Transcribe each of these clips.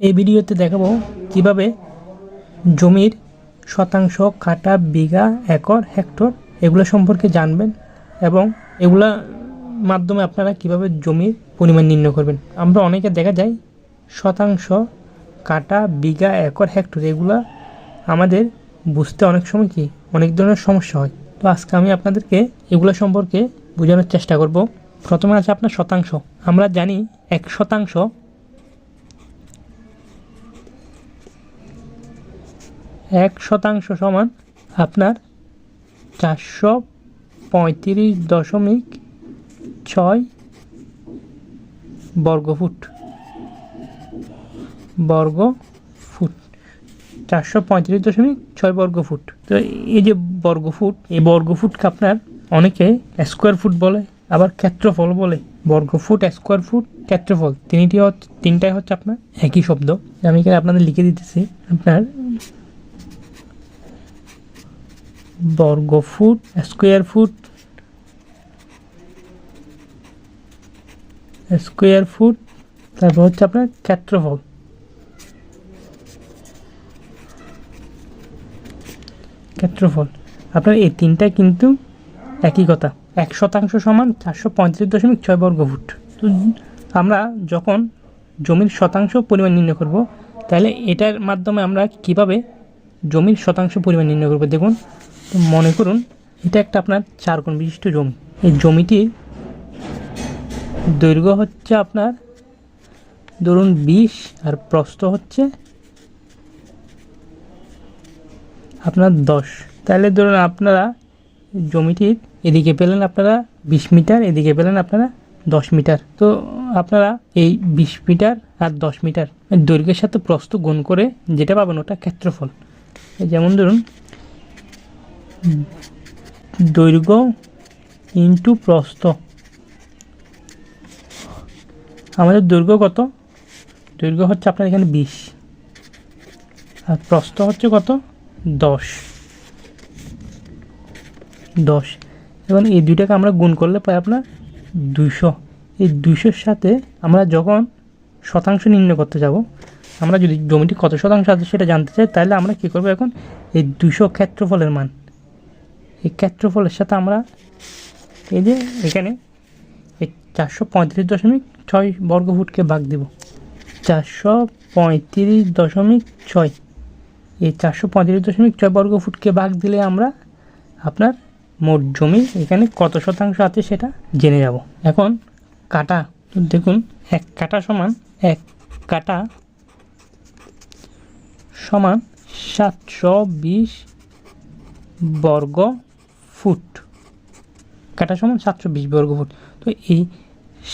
এই ভিডিওতে দেখাবো কীভাবে জমির শতাংশ কাটা, বিঘা, একর, হেক্টর এগুলো সম্পর্কে জানবেন এবং এগুলা মাধ্যমে আপনারা কীভাবে জমির পরিমাণ নির্ণয় করবেন। আমরা অনেকে দেখা যায় শতাংশ কাটা, বিঘা, একর, হেক্টর এগুলা আমাদের বুঝতে অনেক সময় কি অনেক ধরনের সমস্যা হয়। তো আজকে আমি আপনাদেরকে এগুলো সম্পর্কে বোঝানোর চেষ্টা করব। প্রথমে আছে আপনার শতাংশ। আমরা জানি এক শতাংশ এক শতাংশ সমান আপনার চারশো পঁয়ত্রিশ দশমিক ছয় বর্গফুট। বর্গ ফুট চারশো পঁয়ত্রিশ দশমিক ছয় বর্গ ফুট তো এই যে বর্গ ফুট এই বর্গ ফুটকে আপনার অনেকে স্কোয়ার ফুট বলে, আবার ক্ষেত্রফল বলে। বর্গ ফুট স্কোয়ার ফুট, ক্ষেত্রফল, তিনটি হচ্ছে তিনটাই হচ্ছে আপনার একই শব্দ। আমি এখানে আপনাদের লিখে দিতেছি, আপনার বর্গ foot, square foot square foot, তারপর হচ্ছে আপনার ক্ষেত্রফল। ক্ষেত্রফল। আপনার এই তিনটা কিন্তু একই কথা। এক শতাংশ সমান চারশো পঁয়ত্রিশ দশমিক ছয় বর্গ ফুট। তো আমরা যখন জমির শতাংশ পরিমাণ নির্ণয় করব, তাহলে এটার মাধ্যমে আমরা কীভাবে জমির শতাংশ পরিমাণ নির্ণয় করব? দেখুন মনে করুন, এটা একটা আপনার চার কোণ বিশিষ্ট জমি। এই জমিটির দৈর্ঘ্য হচ্ছে আপনার, ধরুন বিশ, আর প্রস্থ হচ্ছে আপনার দশ। তাহলে ধরুন আপনারা জমিটির এদিকে পেলেন আপনারা বিশ মিটার, এদিকে পেলেন আপনারা দশ মিটার। তো আপনারা এই বিশ মিটার আর দশ মিটার দৈর্ঘ্যের সাথে প্রস্থ গুণ করে যেটা পাবেন ওটা ক্ষেত্রফল। যেমন ধরুন দৈর্ঘ্য ইন্টু প্রস্থ। আমাদের দৈর্ঘ্য কত? দৈর্ঘ্য হচ্ছে আপনার এখানে বিশ। আর প্রস্থ হচ্ছে কত? দশ। দশ। এবং এই দুইটাকে আমরা গুণ করলে পাই আপনার দুইশো। এই দুইশোর সাথে আমরা যখন শতাংশ নির্ণয় করতে যাব, আমরা যদি জমিটি কত শতাংশ আছে সেটা জানতে চাই, তাহলে আমরা কী করব এখন? এই দুশো ক্ষেত্রফলের মান। এই ক্ষেত্রফলের সাথে আমরা এই যে এখানে এই চারশো পঁয়ত্রিশ দশমিক ছয় বর্গফুটকে ভাগ দিব। চারশো পঁয়ত্রিশ দশমিক ছয়। এই চারশো পঁয়ত্রিশ দশমিক ছয় বর্গ ফুটকে ভাগ দিলে আমরা আপনার মোট জমি এখানে কত শতাংশ আছে সেটা জেনে যাব। এখন কাটা, দেখুন এক কাটা সমান এক কাটা সমান সাতশো বিশ বর্গ ফুট। কাটা সমান সাতশো বিশ বর্গ ফুট। তো এই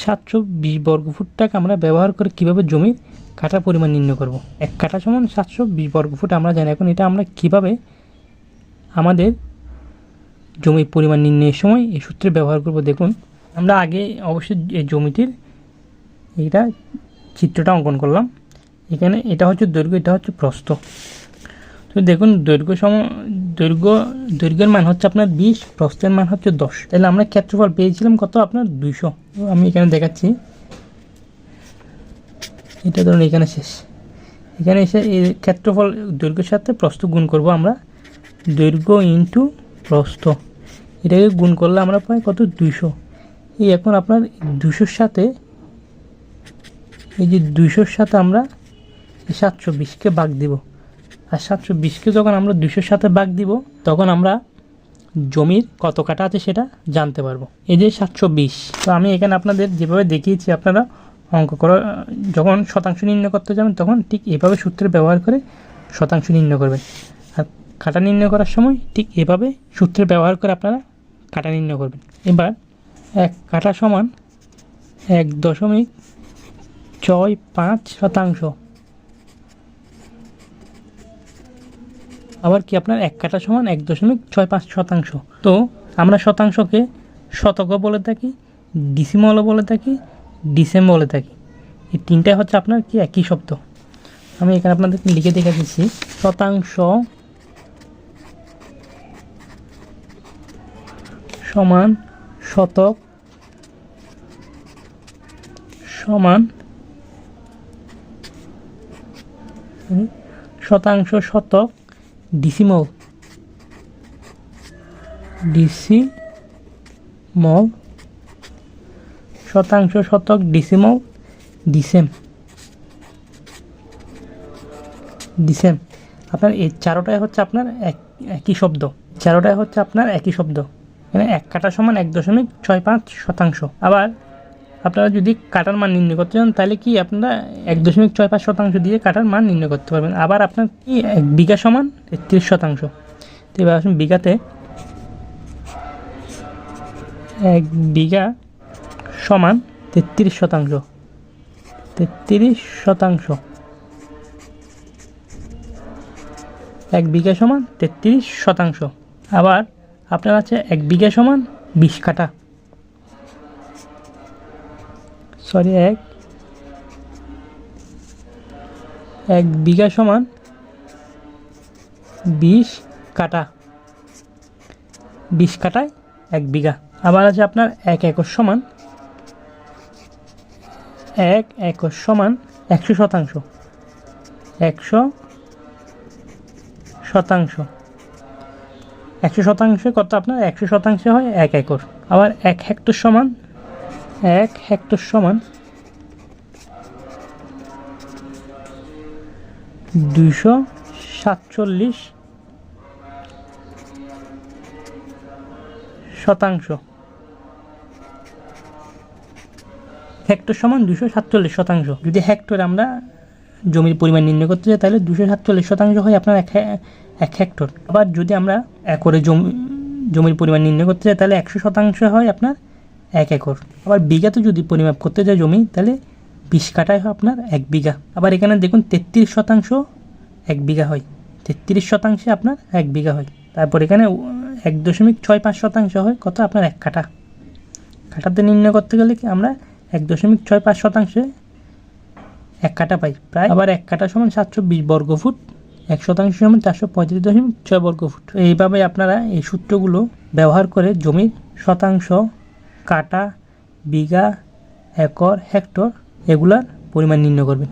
সাতশো বিশ বর্গ ফুটটাকে আমরা ব্যবহার করে কীভাবে জমির কাটা পরিমাণ নির্ণয় করব? এক কাটা সমান সাতশো বিশ বর্গ ফুট আমরা জানি। এখন এটা আমরা কীভাবে আমাদের জমির পরিমাণ নির্ণয়ের সময় এই সূত্রে ব্যবহার করব? দেখুন, আমরা আগে অবশ্যই এই জমিটির এইটা চিত্রটা অঙ্কন করলাম। এখানে এটা হচ্ছে দৈর্ঘ্য, এটা হচ্ছে প্রস্থ। তো দেখুন, দৈর্ঘ্য সম দৈর্ঘ্য দৈর্ঘ্যের মান হচ্ছে আপনার বিশ, প্রস্থের মান হচ্ছে দশ। তাহলে আমরা ক্ষেত্রফল পেয়েছিলাম কত আপনার? দুইশো। আমি এখানে দেখাচ্ছি। এটা ধরুন এখানে শেষ। এখানে এসে এই ক্ষেত্রফল দৈর্ঘ্যের সাথে প্রস্থ গুণ করব আমরা। দৈর্ঘ্য ইন্টু প্রস্থ। এটাকে গুণ করলে আমরা পাই কত? দুইশো। এই এখন আপনার দুশোর সাথে, এই যে দুইশোর সাথে আমরা সাতশো বিশকে বাগ দিব। আর সাতশো বিশকে যখন আমরা দুশোর সাথে বাগ দিব, তখন আমরা জমির কত কাটা আছে সেটা জানতে পারব। এই যে সাতশো বিশ। তো আমি এখানে আপনাদের যেভাবে দেখিয়েছি, আপনারা অঙ্ক করা যখন শতাংশ নির্ণয় করতে যাবেন, তখন ঠিক এভাবে সূত্রে ব্যবহার করে শতাংশ নির্ণয় করবেন। আর কাটা নির্ণয় করার সময় ঠিক এভাবে সূত্রে ব্যবহার করে আপনারা কাটা নির্ণয় করবেন। এবার এক কাটা সমান এক দশমিক ছয় পাঁচ শতাংশ। আবার কি আপনার এক কাটা সমান এক দশমিক ছয় পাঁচ শতাংশ? তো আমরা শতাংশকে শতক বলে থাকি ডিসিমলও বলে থাকি ডিসেম বলে থাকি। এই তিনটাই হচ্ছে আপনার কি একই শব্দ? আমি এখানে আপনাদেরকে লিখে দেখে দিচ্ছি। শতাংশ সমান শতক সমান শতাংশ শতক ডিসিমল ডিসিমল শতাংশ শতক ডিসিমল ডিসেম ডিসেম আপনার এই চারোটাই হচ্ছে আপনার এক, একই শব্দ। চারোটাই হচ্ছে আপনার একই শব্দ। মানে এক কাটা সমান এক দশমিক ছয় পাঁচ শতাংশ। আবার আপনারা যদি কাটার মান নির্ণয় করতে চান, তাহলে কি আপনারা এক দশমিক ছয় পাঁচ শতাংশ দিয়ে কাটার মান নির্ণয় করতে পারবেন। আবার আপনার কি এক বিঘা সমান? তেত্রিশ শতাংশ। তো এবার আসুন বিঘাতে এক বিঘা সমান তেত্রিশ শতাংশ। তেত্রিশ শতাংশ। এক বিঘা সমান তেত্রিশ শতাংশ। আবার আপনার আছে এক বিঘা সমান বিশ কাটা সরি, এক। এক বিঘা সমান বিশ কাটা। বিশ কাটায় এক বিঘা। আবার আছে আপনার এক একর সমান এক একর সমান একশো শতাংশ। একশো শতাংশ। একশো শতাংশে কত আপনার? একশো শতাংশে হয় এক একর। আবার এক হেক্টর সমান এক হেক্টর সমান দুইশো সাতচল্লিশ শতাংশ। হেক্টর সমান দুশো সাতচল্লিশ শতাংশ। যদি হেক্টর আমরা জমির পরিমাণ নির্ণয় করতে চাই তাহলে দুশো সাতচল্লিশ শতাংশ হয় আপনার এক এক হেক্টর। আবার যদি আমরা একরে জমি জমির পরিমাণ নির্ণয় করতে চাই তাহলে একশো শতাংশ হয় আপনার এক একর। আবার বিঘাতে যদি পরিমাপ করতে যায় জমি, তাহলে বিশ কাটায় হয় আপনার এক বিঘা। আবার এখানে দেখুন তেত্রিশ শতাংশ এক বিঘা হয়। তেত্রিশ শতাংশে আপনার এক বিঘা হয়। তারপর এখানে এক দশমিক ছয় পাঁচ শতাংশ হয় কত? আপনার এক কাঠা। কাঠাতে নির্ণয় করতে গেলে কি আমরা এক দশমিক ছয় পাঁচ শতাংশে এক কাটা পাই। প্রায় আবার এক কাটা সমান সাতশো বিশ বর্গ ফুট। এক শতাংশ সমান চারশো পঁয়ত্রিশ দশমিক ছয় বর্গ ফুট। এইভাবে আপনারা এই সূত্রগুলো ব্যবহার করে জমির শতাংশ কাটা বিঘা একর হেক্টর এগুলার পরিমাণ নির্ণয় করবেন